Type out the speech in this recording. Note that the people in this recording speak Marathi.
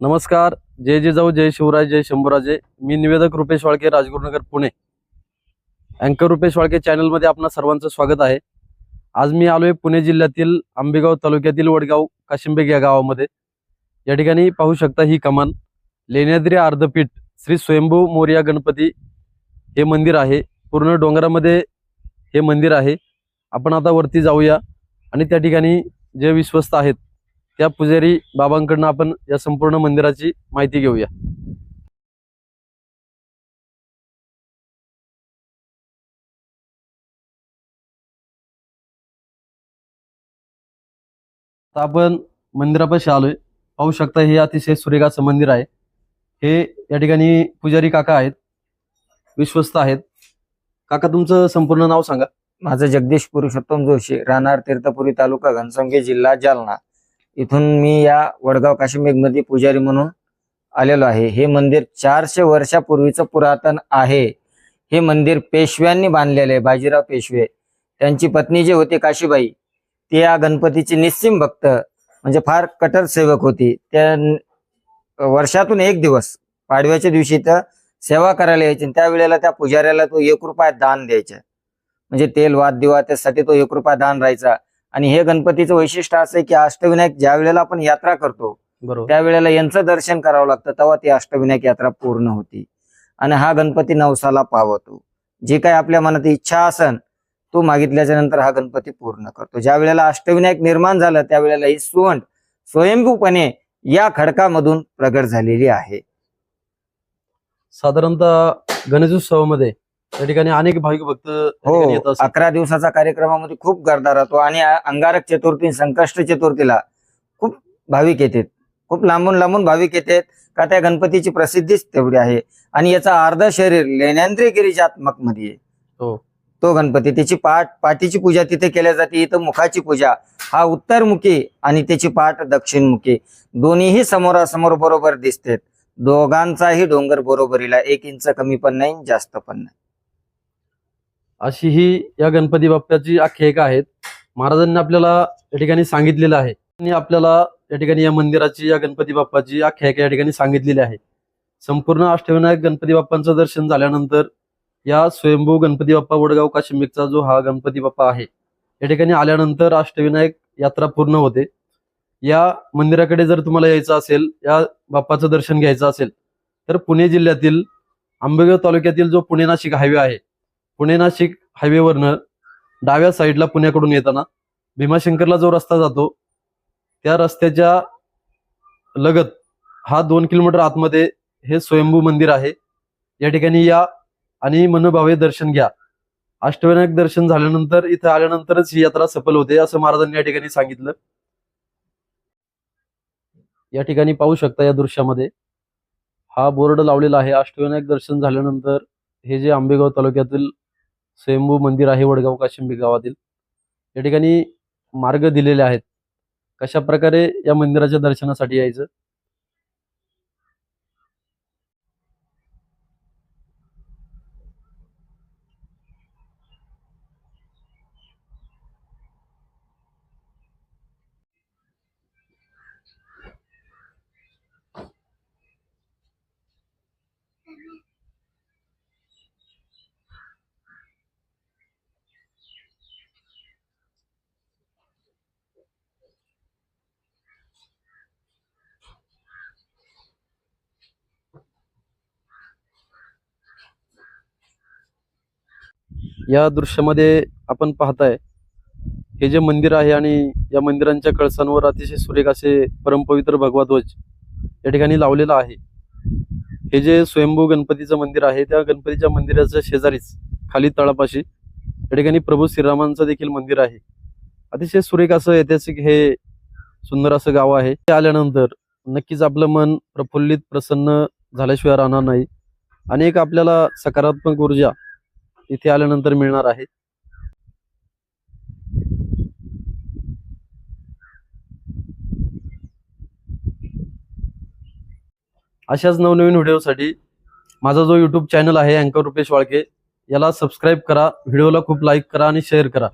नमस्कार. जय जिजाऊ जय शिवराय जय शंभूराजे. मी निवेदक रुपेश वाळके राजगुरुनगर पुणे. अँकर रुपेश वाळके चॅनलमध्ये आपणा सर्वांचं स्वागत आहे. आज मी आलोय पुणे जिल्ह्यातील आंबेगाव तालुक्यातील वडगाव काशिंबेग या गावामध्ये. या ठिकाणी पाहू शकता ही कमान. लेण्याद्री अर्धपीठ श्री स्वयंभू मोर्या गणपती हे मंदिर आहे. पूर्ण डोंगरामध्ये हे मंदिर आहे. आपण आता वरती जाऊया आणि त्या ठिकाणी जे विश्वस्त आहेत त्या पुजारी बाबांकडनं आपण या संपूर्ण मंदिराची माहिती घेऊया. आपण मंदिरापाशी आलोय. पाहू शकता हे अतिशय सुरेगाचं मंदिर आहे. हे या ठिकाणी पुजारी काका आहेत. विश्वस्त आहेत. काका तुमचं संपूर्ण नाव सांगा. माझं जगदीश पुरुषोत्तम जोशी राहणार तीर्थपुरी तालुका घनसंगी जिल्हा जालना. इथून मी या वडगाव काशिमेघमध्ये पुजारी म्हणून आलेलो आहे. हे मंदिर चारशे वर्षापूर्वीचं पुरातन आहे. हे मंदिर पेशव्यांनी बांधलेले आहे बाजीराव पेशवे. त्यांची पत्नी जी होती काशीबाई ती या गणपतीची निस्सिम भक्त म्हणजे फार कटर सेवक होती. त्या वर्षातून एक दिवस पाडव्याच्या दिवशी तर सेवा करायला यायची आणि त्यावेळेला त्या पुजाऱ्याला तो एक रुपया दान द्यायचा. म्हणजे तेल वाद दिवा त्यासाठी तो एक रुपया दान राहायचा. आणि हे गणपतीचं वैशिष्ट्य असं की अष्टविनायक ज्या वेळेला आपण यात्रा करतो बरोबर. त्यावेळेला यांचं दर्शन करावं लागतं तेव्हा ती अष्टविनायक यात्रा पूर्ण होती. आणि हा गणपती नवसाला पावतो. जे काही आपल्या मनात इच्छा असन तो मागितल्याच्या नंतर हा गणपती पूर्ण करतो. ज्या वेळेला अष्टविनायक निर्माण झालं त्यावेळेला ही सुवंड स्वयंभूपणे या खडकामधून प्रगट झालेली आहे. साधारणतः गणेशोत्सवामध्ये त्या ठिकाणी अनेक भाविक भक्त त्या ठिकाणी येत हो असतात. अकरा दिवसाचा कार्यक्रमामध्ये खूप गर्दा राहतो आणि आ- अंगारक चतुर्थी संकष्ट चतुर्थीला खूप भाविक येतात. खूप लांबून लांबून भाविक येतात. का त्या गणपतीची प्रसिद्धीच तेवढी आहे. आणि याचा अर्ध शरीर लेण्याद्री गिरिजात्मकमध्ये आहे. हो. तो गणपती त्याची पाठ पाठीची पूजा तिथे केल्या जाते. इथं मुखाची पूजा हा उत्तरमुखी आणि त्याची पाठ दक्षिणमुखी. दोन्हीही समोरासमोर बरोबर दिसतात. दोघांचाही डोंगर बरोबरीला एक इंच कमी पण नाही जास्त पण नाही. अशी ही या गणपती बाप्पाची आख्यायिका आहेत. महाराजांनी आपल्याला या ठिकाणी सांगितलेलं आहे. आणि आपल्याला या ठिकाणी या मंदिराची या गणपती बाप्पाची आख्यायिका या ठिकाणी सांगितलेली आहे. संपूर्ण अष्टविनायक गणपती बाप्पांचं दर्शन झाल्यानंतर या स्वयंभू गणपती बाप्पा वडगाव काशिंबिकचा जो हा गणपती बाप्पा आहे या ठिकाणी आल्यानंतर अष्टविनायक यात्रा पूर्ण होते. या मंदिराकडे जर तुम्हाला यायचं असेल या बाप्पाचं दर्शन घ्यायचं असेल तर पुणे जिल्ह्यातील आंबेगाव तालुक्यातील जो पुणे नाशिक हायवे आहे पुणे नाशिक हायवेवरनं डाव्या साईडला पुण्याकडून येताना भीमाशंकरला जो रस्ता जातो त्या रस्त्याच्या लगत हा दोन किलोमीटर आतमध्ये हे स्वयंभू मंदिर आहे. या ठिकाणी या आणि मनोभावे दर्शन घ्या. अष्टविनायक दर्शन झाल्यानंतर इथं आल्यानंतरच ही यात्रा सफल होते असं महाराजांनी या ठिकाणी सांगितलं. या ठिकाणी पाहू शकता या दृश्यामध्ये हा बोर्ड लावलेला आहे. अष्टविनायक दर्शन झाल्यानंतर हे जे आंबेगाव तालुक्यातील स्वयंभू मंदिर आहे वडगाव काशिंबी गावातील. या ठिकाणी मार्ग दिलेले आहेत. कशा प्रकारे या मंदिराच्या दर्शनासाठी यायचं? या दृश्यामध्ये आपण पाहताय हे जे मंदिर आहे आणि या मंदिरांच्या कळसांवर अतिशय सुरेख असे परमपवित्र भगवा ध्वज या ठिकाणी लावलेला आहे. हे जे स्वयंभू गणपतीचं मंदिर आहे त्या गणपतीच्या मंदिराच्या शेजारीच खाली तळापाशी या ठिकाणी प्रभू श्रीरामांचं देखील मंदिर आहे. अतिशय सुरेख असं ऐतिहासिक हे सुंदर असं गाव आहे. ते आल्यानंतर नक्कीच आपलं मन प्रफुल्लित प्रसन्न झाल्याशिवाय राहणार नाही. आणि एक आपल्याला सकारात्मक ऊर्जा इथे आल्यानंतर मिळणार आहे. अशाच नवनवीन व्हिडिओसाठी माझा जो यूट्यूब चॅनल आहे अँकर रुपेश वाळके याला सबस्क्राईब करा व्हिडिओला खूप लाईक करा आणि शेअर करा.